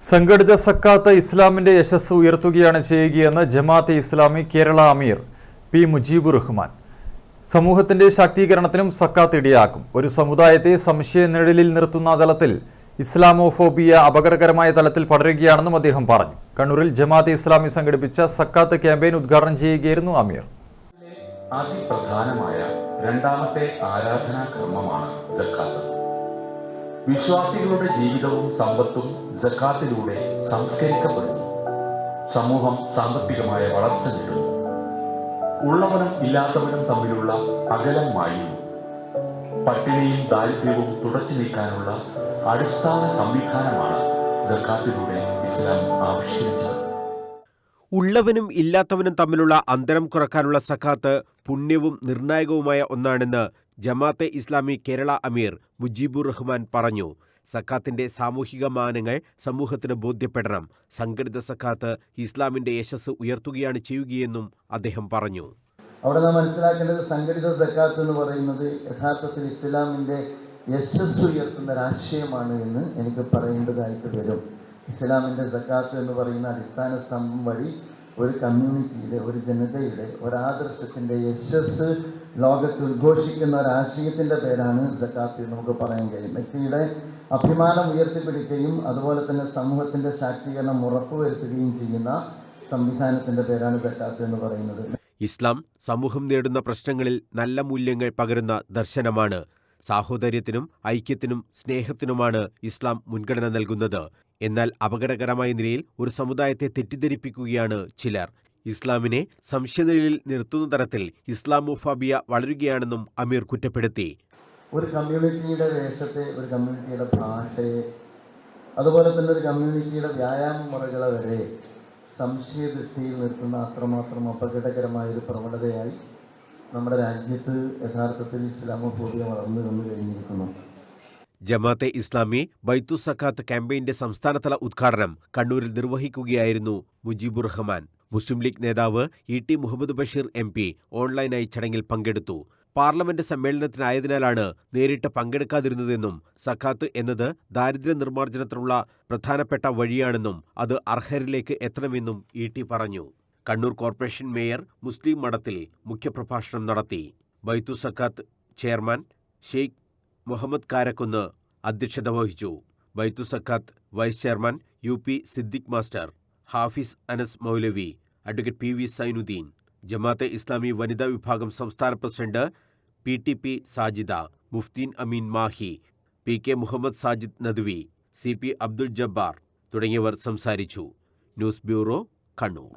സംഘടിത സക്കാത്ത് ഇസ്ലാമിന്റെ യശസ് ഉയർത്തുകയാണ് ചെയ്യുകയെന്ന് ജമാഅത്തെ ഇസ്ലാമി കേരള അമീർ പി മുജീബുർ റഹ്മാൻ. സമൂഹത്തിന്റെ ശാക്തീകരണത്തിനും സക്കാത്ത് ഇടയാക്കും. ഒരു സമുദായത്തെ സംശയ നിഴലിൽ നിർത്തുന്ന തലത്തിൽ ഇസ്ലാമോഫോബിയ അപകടകരമായ തലത്തിൽ പടരുകയാണെന്നും അദ്ദേഹം പറഞ്ഞു. കണ്ണൂരിൽ ജമാഅത്തെ ഇസ്ലാമി സംഘടിപ്പിച്ച സക്കാത്ത് ക്യാമ്പയിൻ ഉദ്ഘാടനം ചെയ്യുകയായിരുന്നു അമീർ. അതിപ്രധാനമായ രണ്ടാമത്തെ ആരാധനാ കർമ്മമാണ് ജക്കാത്ത് വിശ്വാസികളുടെ ജീവിതവും സമ്പത്തും ജക്കാത്തിലൂടെ സംസ്കരിക്കപ്പെടുന്നു. സമൂഹം സാമ്പത്തികമായ വളർച്ച നേടുന്നു. ഉള്ളവനും ഇല്ലാത്തവനും തമ്മിലുള്ള അകലം മായുന്നു. പട്ടിണിയും ദാരിദ്ര്യവും തുടച്ചു നീക്കാനുള്ള അടിസ്ഥാന സംവിധാനമാണ് ജക്കാത്തിലൂടെ ഇസ്ലാം ആവിഷ്കരിച്ചത്. ഉള്ളവനും ഇല്ലാത്തവനും തമ്മിലുള്ള അന്തരം കുറക്കാനുള്ള സക്കാത്ത് പുണ്യവും നിർണായകവുമായ ഒന്നാണെന്ന് ജമാഅത്തെ ഇസ്ലാമി കേരള അമീർ മുജീബുർ റഹ്മാൻ പറഞ്ഞു. സക്കാത്തിന്റെ സാമൂഹിക മാനങ്ങൾ സമൂഹത്തിന് ബോധ്യപ്പെടണം. സംഘടിത സക്കാത്ത് ഇസ്ലാമിന്റെ യശസ് ഉയർത്തുകയാണ് ചെയ്യുകയെന്നും അദ്ദേഹം പറഞ്ഞു. അവിടെ നാം മനസ്സിലാക്കേണ്ടത് സംഘടിത സക്കാത്ത് എന്ന് പറയുന്നത് യഥാർത്ഥത്തിൽ ഇസ്ലാമിന്റെ യശസ് ഉയർത്തുന്ന രാഷ്ട്രീയമാണ് എന്ന് എനിക്ക് പറയേണ്ടതായിട്ട് വരും. ഇസ്ലാമിന്റെ സക്കാത്ത് എന്ന് പറയുന്ന അടിസ്ഥാന സ്തംഭം വഴി ഒരു കമ്മ്യൂണിറ്റിയുടെ ഒരു ജനതയുടെ ഒരാദർശത്തിന്റെ യശസ് ലോകത്ത് ഉദ്ഘോഷിക്കുന്ന ഒരു ആശയത്തിന്റെ പേരാണ് സക്കാത്ത് എന്ന് നമുക്ക് പറയാൻ കഴിയും. വ്യക്തിയുടെ അഭിമാനം ഉയർത്തിപ്പിടിക്കുകയും അതുപോലെ തന്നെ സമൂഹത്തിന്റെ ശാക്തീകരണം ഉറപ്പുവരുത്തുകയും ചെയ്യുന്ന സംവിധാനത്തിന്റെ പേരാണ് സക്കാത്ത് എന്ന് പറയുന്നത്. ഇസ്ലാം സമൂഹം നേടുന്ന പ്രശ്നങ്ങളിൽ നല്ല മൂല്യങ്ങൾ പകരുന്ന ദർശനമാണ് സാഹോദര്യത്തിനും ഐക്യത്തിനും സ്നേഹത്തിനുമാണ് ഇസ്ലാം മുൻഗണന നൽകുന്നത്. എന്നാൽ അപകടകരമായ നിലയിൽ ഒരു സമുദായത്തെ തെറ്റിദ്ധരിപ്പിക്കുകയാണ് ചിലർ. ഇസ്ലാമിനെ സംശയനിലയിൽ നിർത്തുന്ന തരത്തിൽ ഇസ്ലാമോഫാബിയ വളരുകയാണെന്നും അമീർ കുറ്റപ്പെടുത്തി. ഒരു കമ്മ്യൂണിറ്റിയുടെ വേഷത്തെ ഒരു കമ്മ്യൂണിറ്റിയുടെ ഭാഷയെ അതുപോലെ തന്നെ ഒരു കമ്മ്യൂണിറ്റിയുടെ വ്യായാമ മുറകളെ വരെ സംശയദൃഷ്ടിയിൽ നിർത്തുന്ന അത്രമാത്രം അപകടകരമായ ഒരു പ്രവണതയായി നമ്മുടെ രാജ്യത്ത് യഥാർത്ഥത്തിൽ ഇസ്ലാമോഫോബിയ വളർന്നു വന്നു കഴിഞ്ഞിരിക്കുന്നു. ജമാഅത്തെ ഇസ്ലാമി ബൈത്തു സക്കാത്ത് ക്യാമ്പയിന്റെ സംസ്ഥാനതല ഉദ്ഘാടനം കണ്ണൂരിൽ നിർവഹിക്കുകയായിരുന്നു മുജീബുർ റഹ്മാൻ. മുസ്ലിം ലീഗ് നേതാവ് E T Muhammad Basheer M P ഓൺലൈനായി ചടങ്ങിൽ പങ്കെടുത്തു. പാർലമെന്റ് സമ്മേളനത്തിനായതിനാലാണ് നേരിട്ട് പങ്കെടുക്കാതിരുന്നതെന്നും സഖാത്ത് എന്നത് ദാരിദ്ര്യ നിർമ്മാർജനത്തിനുള്ള പ്രധാനപ്പെട്ട വഴിയാണെന്നും അത് അർഹരിലേക്ക് എത്തണമെന്നും ഇ ടി പറഞ്ഞു. കണ്ണൂർ കോർപ്പറേഷൻ മേയർ മുസ്ലിം മഠത്തിൽ മുഖ്യപ്രഭാഷണം നടത്തി. ബൈത്തു സക്കാത്ത് ചെയർമാൻ ഷെയ്ഖ് മുഹമ്മദ് കാരക്കുന്ന് അധ്യക്ഷത വഹിച്ചു. Baithu Zakat vice chairman U P Siddique master Hafiz Anas Maulavi advocate P V Sainuddin Jamaate Islami വനിതാ വിഭാഗം സംസ്ഥാന president P T P Sajida Mufteen Ameen Mahi P K Muhammad Sajid Nadvi C P Abdul Jabbar തുടങ്ങിയവർ സംസാരിച്ചു. News bureau Kannur.